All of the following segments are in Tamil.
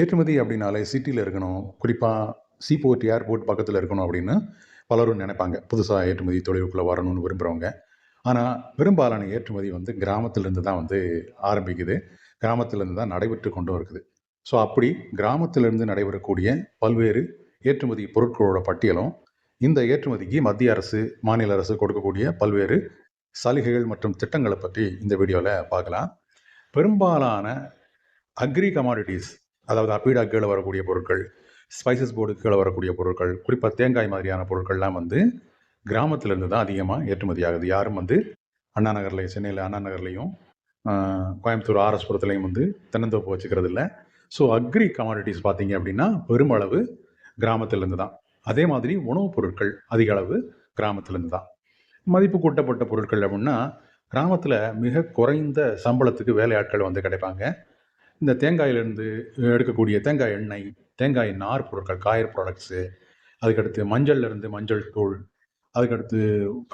ஏற்றுமதி அப்படின்னாலே சிட்டியில் இருக்கணும். குறிப்பாக சீபோர்ட் ஏர்போர்ட் பக்கத்தில் இருக்கணும் அப்படின்னு பலரும் நினைப்பாங்க. புதுசாக ஏற்றுமதி தொழிலுக்குள்ளே வரணும்னு விரும்புகிறவங்க ஆனால் பெரும்பாலான ஏற்றுமதி வந்து கிராமத்திலேருந்து தான் வந்து ஆரம்பிக்குது. கிராமத்திலேருந்து தான் நடைபெற்று கொண்டு இருக்குது ஸோ அப்படி கிராமத்திலிருந்து நடைபெறக்கூடிய பல்வேறு ஏற்றுமதி பொருட்களோட பட்டியலும் இந்த ஏற்றுமதிக்கு மத்திய அரசு மாநில அரசு கொடுக்கக்கூடிய பல்வேறு சலுகைகள் மற்றும் திட்டங்களை பற்றி இந்த வீடியோவில் பார்க்கலாம். பெரும்பாலான அக்ரி கமாடிட்டிஸ் அதாவது அப்பீடா கீழே வரக்கூடிய பொருட்கள் ஸ்பைசஸ் போர்டு கீழே வரக்கூடிய பொருட்கள் குறிப்பாக தேங்காய் மாதிரியான பொருட்கள்லாம் வந்து கிராமத்திலேருந்து தான் அதிகமாக ஏற்றுமதி ஆகுது யாரும் வந்து அண்ணா நகர்லையும் சென்னையில் அண்ணா நகர்லையும் கோயம்புத்தூர் ஆர்எஸ்புரத்துலையும் வந்து தென்னந்தோப்பு வச்சுக்கிறது இல்லை ஸோ அக்ரி கமாடிட்டிஸ் பார்த்தீங்க அப்படின்னா பெருமளவு கிராமத்திலேருந்து தான். அதே மாதிரி உணவுப் பொருட்கள் அதிக அளவு கிராமத்திலேருந்து தான். மதிப்பு கூட்டப்பட்ட பொருட்கள் அப்படின்னா கிராமத்தில் மிக குறைந்த சம்பளத்துக்கு வேலையாட்கள் வந்து கிடைப்பாங்க. இந்த தேங்காயிலிருந்து எடுக்கக்கூடிய தேங்காய் எண்ணெய் தேங்காய் நார் பொருட்கள் காயர் ப்ராடக்ட்ஸு அதுக்கடுத்து மஞ்சள்ல இருந்து மஞ்சள் தூள் அதுக்கடுத்து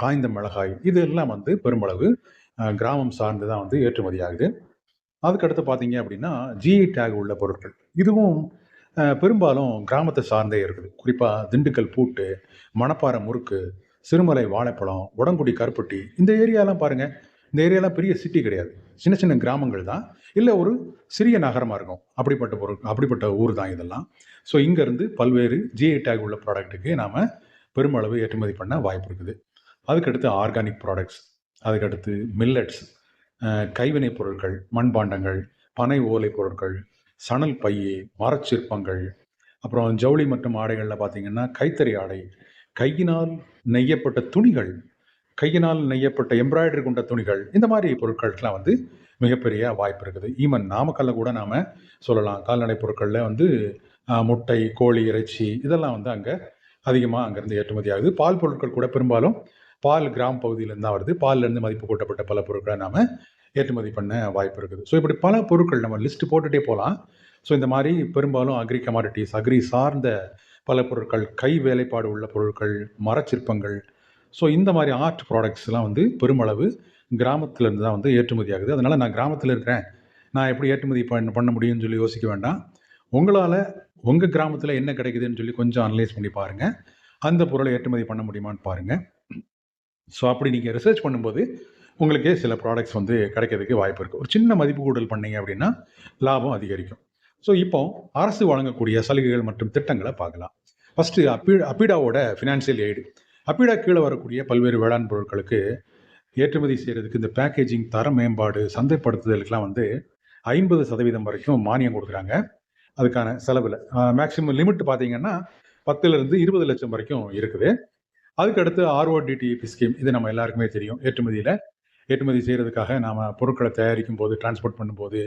காய்ந்த மிளகாய் இது எல்லாம் வந்து பெருமளவு கிராமம் சார்ந்து தான் வந்து ஏற்றுமதி ஆகுது அதுக்கடுத்து பார்த்தீங்க அப்படின்னா ஜிஐ டேக் உள்ள பொருட்கள். இதுவும் பெரும்பாலும் கிராமத்தை சார்ந்தே இருக்குது. குறிப்பாக திண்டுக்கல் பூட்டு மணப்பாறை முறுக்கு சிறுமலை வாழைப்பழம் உடங்குடி கருப்பட்டி இந்த ஏரியாலாம் பாருங்கள் இந்த ஏரியாலாம் பெரிய சிட்டி கிடையாது. சின்ன சின்ன கிராமங்கள் தான். இல்லை ஒரு சிறிய நகரமாக இருக்கும். அப்படிப்பட்ட பொருள் அப்படிப்பட்ட ஊர் தான் இதெல்லாம். ஸோ இங்கேருந்து பல்வேறு ஜிஐ டேக் உள்ள ப்ராடக்ட்டுக்கு நாம் பெருமளவு ஏற்றுமதி பண்ண வாய்ப்பு இருக்குது. அதுக்கடுத்து ஆர்கானிக் ப்ராடக்ட்ஸ் அதுக்கடுத்து மில்லட்ஸ் கைவினைப் பொருட்கள் மண்பாண்டங்கள் பனை ஓலை பொருட்கள் சணல் பை மரச்சிற்பங்கள் அப்புறம் ஜவுளி மற்றும் ஆடைகளில் பார்த்தீங்கன்னா கைத்தறி ஆடை கையினால் நெய்யப்பட்ட துணிகள் கையினால் நெய்யப்பட்ட எம்ப்ராய்டரி கொண்ட துணிகள் இந்த மாதிரி பொருட்கள்லாம் வந்து மிகப்பெரிய வாய்ப்பு இருக்குது. ஈவன் நாமக்கல்ல கூட நாம் சொல்லலாம். கால்நடை பொருட்களில் வந்து முட்டை கோழி இறைச்சி இதெல்லாம் வந்து அங்கே அதிகமாக அங்கேருந்து ஏற்றுமதி ஆகுது. பால் பொருட்கள் கூட பெரும்பாலும் பால் கிராம பகுதியிலேருந்து தான் வருது. பால்லேருந்து மதிப்பு கூட்டப்பட்ட பல பொருட்களை நாம் ஏற்றுமதி பண்ண வாய்ப்பு இருக்குது. ஸோ இப்படி பல பொருட்கள் நம்ம லிஸ்ட் போட்டுகிட்டே போகலாம். ஸோ இந்த மாதிரி பெரும்பாலும் அக்ரி கமாடிட்டிஸ் அக்ரி சார்ந்த பல பொருட்கள் கை வேலைப்பாடு உள்ள பொருட்கள் மரச்சிற்பங்கள் ஸோ இந்த மாதிரி ஆர்ட் ப்ராடக்ட்ஸ்லாம் வந்து பெருமளவு கிராமத்திலேருந்து தான் வந்து ஏற்றுமதி ஆகுது அதனால் நான் கிராமத்தில் இருக்கிறேன். நான் எப்படி ஏற்றுமதி பண்ண பண்ண முடியும்னு சொல்லி யோசிக்க வேண்டாம். உங்களால் உங்கள் கிராமத்தில் என்ன கிடைக்குதுன்னு சொல்லி கொஞ்சம் அனலைஸ் பண்ணி பாருங்கள் அந்த பொருளை ஏற்றுமதி பண்ண முடியுமான்னு பாருங்கள் ஸோ அப்படி நீங்கள் ரிசர்ச் பண்ணும்போது உங்களுக்கே சில ப்ராடக்ட்ஸ் வந்து கிடைக்கிறதுக்கு வாய்ப்பு இருக்குது ஒரு சின்ன மதிப்பு கூடுதல் பண்ணீங்க அப்படின்னா லாபம் அதிகரிக்கும். ஸோ இப்போ அரசு வழங்கக்கூடிய சலுகைகள் மற்றும் திட்டங்களை பார்க்கலாம். ஃபஸ்ட்டு அப்பீ அப்பீடாவோட ஃபினான்ஷியல் எய்டு அப்பீடா கீழே வரக்கூடிய பல்வேறு வேளாண் பொருட்களுக்கு ஏற்றுமதி செய்கிறதுக்கு இந்த பேக்கேஜிங் தர மேம்பாடு சந்தைப்படுத்துதலுக்கெலாம் வந்து ஐம்பது சதவீதம் வரைக்கும் மானியம் கொடுக்குறாங்க. அதுக்கான செலவில். மேக்ஸிமம் லிமிட் பார்த்தீங்கன்னா பத்துலேருந்து இருபது லட்சம் வரைக்கும் இருக்குது. அதுக்கு அடுத்து ஆர்ஓடிடிபி ஸ்கீம் இது நம்ம எல்லாருக்குமே தெரியும். ஏற்றுமதியில் ஏற்றுமதி செய்கிறதுக்காக நாம் பொருட்களை தயாரிக்கும் போது டிரான்ஸ்போர்ட் பண்ணும்போது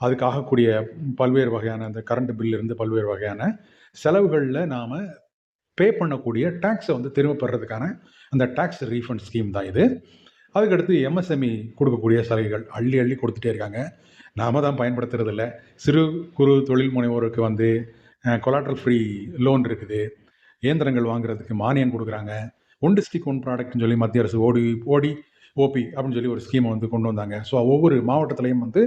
அதுக்காகக்கூடிய பல்வேறு வகையான அந்த கரண்ட் பில்லிருந்து பல்வேறு வகையான செலவுகளில் நாம் பே பண்ணக்கூடிய டேக்ஸை வந்து திரும்ப பெறதுக்கான அந்த டேக்ஸ் ரீஃபண்ட் ஸ்கீம் தான் இது. அதுக்கடுத்து எம்எஸ்எம்இ கொடுக்கக்கூடிய சலுகைகள் அள்ளி அள்ளி கொடுத்துட்டே இருக்காங்க. நாம தான் பயன்படுத்துறது இல்லை. சிறு குறு தொழில் முனைவோருக்கு வந்து கொலாட்ரல் ஃப்ரீ லோன் இருக்குது. இயந்திரங்கள் வாங்குறதுக்கு மானியம் கொடுக்குறாங்க. ஒன் டிஸ்ட்ரிக் ஒன் ப்ராடக்ட்னு சொல்லி மத்திய அரசு ஓடி ஓடி ஓபி அப்படின்னு சொல்லி ஒரு ஸ்கீமை வந்து கொண்டு வந்தாங்க. ஸோ ஒவ்வொரு மாவட்டத்துலையும் வந்து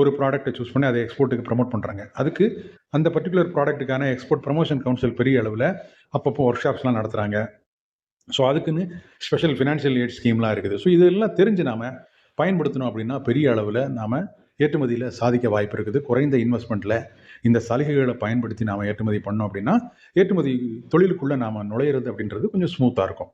ஒரு ப்ராடக்ட்டை சூஸ் பண்ணி அதை எக்ஸ்போர்ட்டுக்கு ப்ரமோட் பண்ணுறாங்க அதுக்கு அந்த பர்டிகுலர் ப்ராடக்ட்டுக்கான எக்ஸ்போர்ட் ப்ரமோஷன் கவுன்சில் பெரிய அளவில் அப்பப்போ ஒர்க் ஷாப்ஸ்லாம் நடத்துகிறாங்க ஸோ அதுக்குன்னு ஸ்பெஷல் ஃபினான்ஷியல் எய்ட் ஸ்கீம்லாம் இருக்குது. ஸோ இதெல்லாம் தெரிஞ்சு நாம் பயன்படுத்தணும் அப்படின்னா பெரிய அளவில் நாம் ஏற்றுமதியில் சாதிக்க வாய்ப்பு இருக்குது. குறைந்த இன்வெஸ்ட்மெண்ட்டில் இந்த சலுகைகளை பயன்படுத்தி நாம் ஏற்றுமதி பண்ணோம் அப்படின்னா ஏற்றுமதி தொழிலுக்குள்ளே நாம் நுழையிறது அப்படின்றது கொஞ்சம் ஸ்மூத்தாக இருக்கும்.